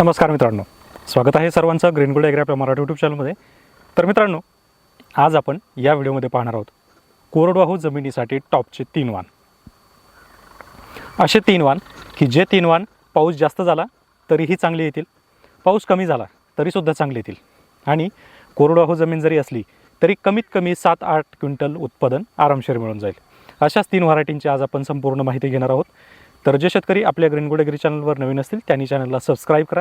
नमस्कार मित्रांनो. स्वागत आहे सर्वांचं ग्रीन गोल्ड ॲग्री आपल्या मराठी यूट्यूब चॅनलमध्ये तर मित्रांनो आज आपण या व्हिडिओमध्ये पाहणार आहोत कोरडवाहू जमिनीसाठी टॉपचे तीन वाण असे तीन वाण की जे तीन वाण पाऊस जास्त झाला तरीही चांगले येतील. पाऊस कमी झाला तरीसुद्धा चांगले येतील. आणि कोरडवाहू जमीन जरी असली तरी कमीत कमी सात आठ क्विंटल उत्पादन आरामशीर मिळून जाईल. अशाच तीन व्हरायटींची आज आपण संपूर्ण माहिती घेणार आहोत. तर जे शेतकरी आपल्या ग्रीन गुडेगिरी चॅनलवर नवीन असतील त्यांनी चॅनलला सबस्क्राईब करा.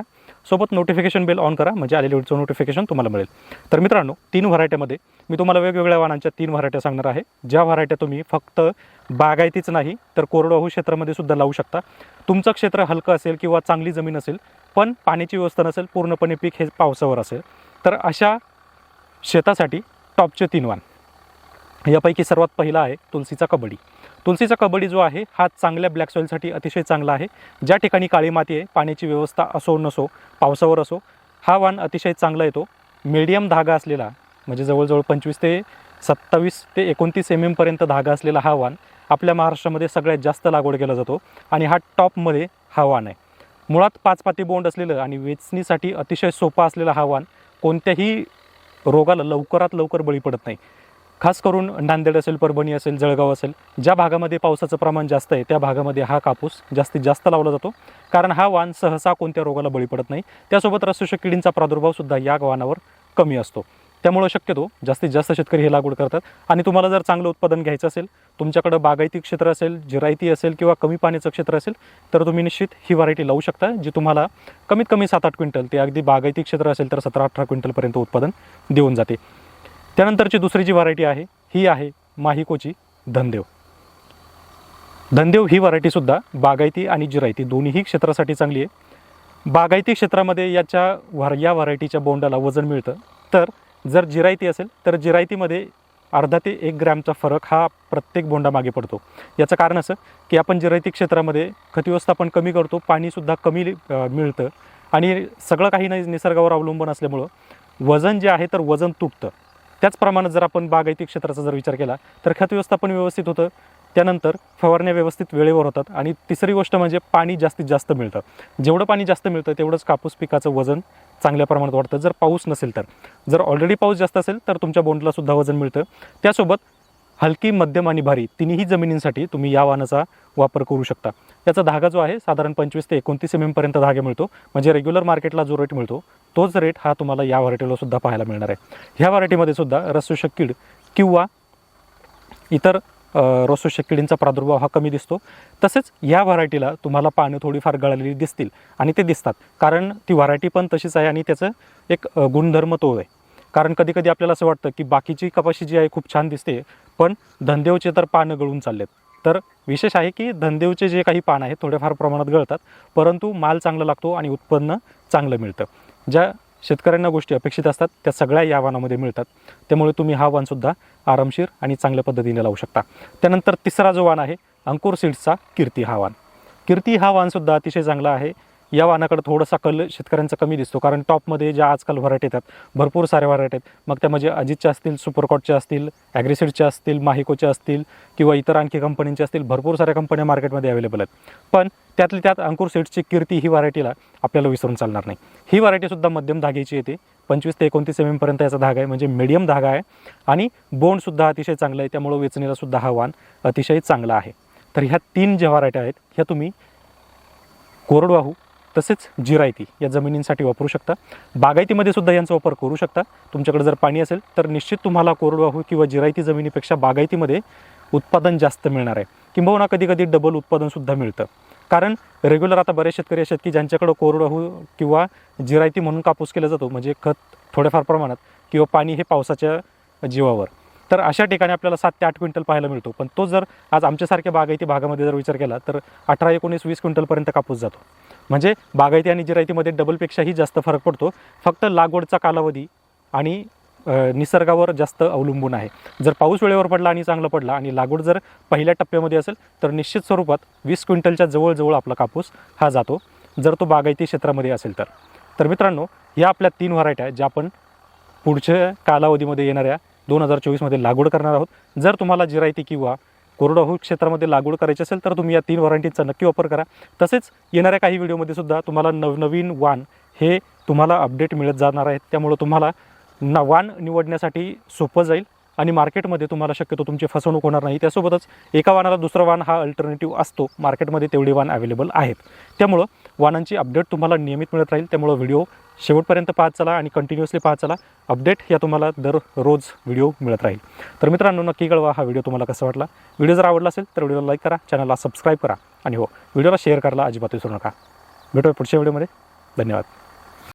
सोबत नोटिफिकेशन बेल ऑन करा म्हणजे आलेल्या व्हिडिओचं नोटिफिकेशन तुम्हाला मिळेल. तर मित्रांनो तीन व्हरायट्यामध्ये मी तुम्हाला वेगवेगळ्या वाहनांच्या तीन व्हरायट्या सांगणार आहे. ज्या व्हरायट्या तुम्ही फक्त बागायतीच नाही तर कोरडवाहू क्षेत्रामध्ये सुद्धा लावू शकता. तुमचं क्षेत्र हलकं असेल किंवा चांगली जमीन असेल पण पाण्याची व्यवस्था नसेल पूर्णपणे पीक हे पावसावर असेल. तर अशा शेतासाठी टॉपचे तीन वाण. यापैकी सर्वात पहिला आहे तुलसीचा कबड्डी. तुलसीचा कबड्डी जो आहे हा चांगल्या ब्लॅक सॉईलसाठी अतिशय चांगला आहे. ज्या ठिकाणी काळी माती आहे पाण्याची व्यवस्था असो नसो पावसावर असो हा वाण अतिशय चांगला येतो. मीडियम धागा असलेला म्हणजे जवळजवळ पंचवीस ते सत्तावीस ते एकोणतीस एम एमपर्यंत धागा असलेला हा वाण आपल्या महाराष्ट्रामध्ये सगळ्यात जास्त लागवड केला जातो आणि हा टॉपमध्ये हा वाण आहे. मुळात पाच पाती बोंड असलेलं आणि वेचणीसाठी अतिशय सोपा असलेला हा वाण कोणत्याही रोगाला लवकरात लवकर बळी पडत नाही. खास करून नांदेड असेल परभणी असेल जळगाव असेल ज्या भागामध्ये पावसाचं प्रमाण जास्त आहे त्या भागामध्ये हा कापूस जास्तीत जास्त लावला जातो. कारण हा वाण सहसा कोणत्या रोगाला बळी पडत नाही. त्यासोबत रसोषक किडींचा प्रादुर्भावसुद्धा या वाणावर कमी असतो. त्यामुळं शक्यतो जास्तीत जास्त शेतकरी हे लागवड करतात. आणि तुम्हाला जर चांगलं उत्पादन घ्यायचं असेल तुमच्याकडं बागायती क्षेत्र असेल जिरायती असेल किंवा कमी पाण्याचं क्षेत्र असेल तर तुम्ही निश्चित ही व्हरायटी लावू शकता जी तुम्हाला कमीत कमी सात आठ क्विंटल ते अगदी बागायती क्षेत्र असेल तर सतरा अठरा क्विंटलपर्यंत उत्पादन देऊन जाते. त्यानंतरची दुसरी जी व्हरायटी आहे. ही आहे माहिकोची धनदेव. धनदेव ही व्हरायटीसुद्धा बागायती आणि जिरायती दोन्हीही क्षेत्रासाठी चांगली आहे. बागायती क्षेत्रामध्ये याच्या व्हर या व्हरायटीच्या बोंडाला वजन मिळतं. तर जर जिरायती असेल तर जिरायतीमध्ये अर्धा ते एक ग्रॅमचा फरक हा प्रत्येक बोंडामागे पडतो. याचं कारण असं की आपण जिरायती क्षेत्रामध्ये खतव्यवस्थापन कमी करतो पाणीसुद्धा कमी मिळतं आणि सगळं काही नाही निसर्गावर अवलंबून असल्यामुळं वजन जे आहे तर वजन तुटतं. त्याचप्रमाणे जर आपण बागायती क्षेत्राचा जर विचार केला तर खत व्यवस्थापन व्यवस्थित होतं. त्यानंतर फवारण्या व्यवस्थित वेळेवर होतात आणि तिसरी गोष्ट म्हणजे पाणी जास्तीत जास्त मिळतं. जेवढं पाणी जास्त मिळतं तेवढंच कापूस पिकाचं वजन चांगल्या प्रमाणात वाढतं. जर पाऊस नसेल तर. जर ऑलरेडी पाऊस जास्त असेल तर तुमच्या बोंडला सुद्धा वजन मिळतं. त्यासोबत हलकी मध्यम आणि भारी तिन्ही जमिनींसाठी तुम्ही या वाहनाचा वापर करू शकता. त्याचा धागा जो आहे साधारण पंचवीस ते एकोणतीस एम एमपर्यंत धागा मिळतो. म्हणजे रेग्युलर मार्केटला जो रेट मिळतो तोच रेट हा तुम्हाला या व्हरायटीला सुद्धा पाहायला मिळणार आहे. ह्या व्हरायटीमध्ये सुद्धा रसोषक कीड किंवा इतर अ, किडींचा प्रादुर्भाव हा कमी दिसतो. तसेच या व्हरायटीला तुम्हाला पानं थोडीफार गळालेली दिसतील आणि ते दिसतात. कारण ती व्हरायटी पण तशीच आहे आणि त्याचं एक गुणधर्म तो आहे. कारण कधी कधी आपल्याला असं वाटतं की बाकीची कपाशी जी आहे खूप छान दिसते पण धनदेवचे तर पानं गळून चाललेत. तर विशेष आहे की धनदेवचे जे काही पान आहेत थोडेफार प्रमाणात गळतात परंतु माल चांगला लागतो आणि उत्पन्न चांगलं मिळतं. ज्या शेतकऱ्यांना गोष्टी अपेक्षित असतात त्या सगळ्या या वाणामध्ये मिळतात. त्यामुळे तुम्ही हा वाणसुद्धा आरामशीर आणि चांगल्या पद्धतीने लावू शकता. त्यानंतर तिसरा जो वाण आहे अंकुर सीड्सचा कीर्ती हा वाण कीर्ती हा वाणसुद्धा अतिशय चांगला आहे. या वाहनाकडे थोडासा कल शेतकऱ्यांचा कमी दिसतो कारण टॉपमध्ये ज्या आजकाल व्हरायटी येतात भरपूर साऱ्या व्हरायटी आहेत. मग त्या म्हणजे अजितच्या असतील सुपरकॉटच्या असतील ॲग्रेसिडच्या असतील माहिकोच्या असतील किंवा इतर आणखी कंपनींच्या असतील भरपूर साऱ्या कंपन्या मार्केटमध्ये अवेलेबल आहेत. पण त्यातल्या त्यात अंकुर सीड्सची कीर्ती ही व्हरायटीला आपल्याला विसरून चालणार नाही. ही व्हरायटीसुद्धा मध्यम धाग्याची येते. पंचवीस ते एकोणतीस एम एमपर्यंत याचा धागा आहे म्हणजे मिडियम धागा आहे. आणि बोंडसुद्धा अतिशय चांगलं आहे त्यामुळं वेचणीलासुद्धा हा वाण अतिशय चांगला आहे. तर ह्या तीन ज्या व्हरायट्या आहेत ह्या तुम्ही कोरडवाहू तसेच जिरायती या जमिनींसाठी वापरू शकता. बागायतीमध्ये सुद्धा यांचा वापर करू शकता. तुमच्याकडे जर पाणी असेल तर निश्चित तुम्हाला कोरडवाहू किंवा जिरायती जमिनीपेक्षा बागायतीमध्ये उत्पादन जास्त मिळणार आहे. किंबहुना कधी कधी डबल उत्पादनसुद्धा मिळतं. कारण रेग्युलर आता बरेच शेतकरी असे आहेत की ज्यांच्याकडं कोरडवाहू किंवा जिरायती म्हणून कापूस केला जातो म्हणजे खत थोड्याफार प्रमाणात किंवा पाणी हे पावसाच्या जीवावर. तर अशा ठिकाणी आपल्याला सात ते आठ क्विंटल पाहायला मिळतो. पण तो जर आज आमच्यासारख्या बागायती भागामध्ये जर विचार केला तर अठरा एकोणीस वीस क्विंटलपर्यंत कापूस जातो. म्हणजे बागायती आणि जिरायतीमध्ये डबलपेक्षाही जास्त फरक पडतो. फक्त लागवडचा कालावधी आणि निसर्गावर जास्त अवलंबून आहे. जर पाऊस वेळेवर पडला आणि चांगला पडला आणि लागवड जर पहिल्या टप्प्यामध्ये असेल तर निश्चित स्वरूपात वीस क्विंटलच्या जवळजवळ आपला कापूस हा जातो जर तो बागायती क्षेत्रामध्ये असेल तर. तर मित्रांनो या आपल्या तीन व्हरायट्या ज्या आपण पुढच्या कालावधीमध्ये येणाऱ्या दोन हजार चोवीसमध्ये लागवड करणार आहोत. जर तुम्हाला जिरायती किंवा कोरडवाहू क्षेत्रामध्ये लागवड करायची असेल तर तुम्ही या तीन वॉरंटीचा नक्की वापर करा. तसेच येणाऱ्या काही व्हिडिओमध्ये सुद्धा तुम्हाला नवनवीन वाण हे तुम्हाला अपडेट मिळत जाणार आहेत. त्यामुळं तुम्हाला न वाण निवडण्यासाठी सोपं जाईल आणि मार्केटमध्ये तुम्हाला शक्यतो तुमची फसवणूक होणार नाही. त्यासोबतच एका वाणाला दुसरा वाण हा अल्टरनेटिव्ह असतो. मार्केटमध्ये तेवढे वाण अवेलेबल आहेत. त्यामुळं वाहनांची अपडेट तुम्हाला नियमित मिळत राहील. त्यामुळं व्हिडिओ शेवटपर्यंत पाहत चला आणि कंटिन्युअसली पाहत चला. अपडेट या तुम्हाला दर रोज व्हिडिओ मिळत राहील. तर मित्रांनो नक्की कळवा हा व्हिडिओ तुम्हाला कसा वाटला. व्हिडिओ जर आवडला असेल तर व्हिडिओला लाईक करा चॅनलला सबस्क्राईब करा आणि हो व्हिडिओला शेअर करायला अजिबात विसरू नका. भेटूया पुढच्या व्हिडिओमध्ये. धन्यवाद.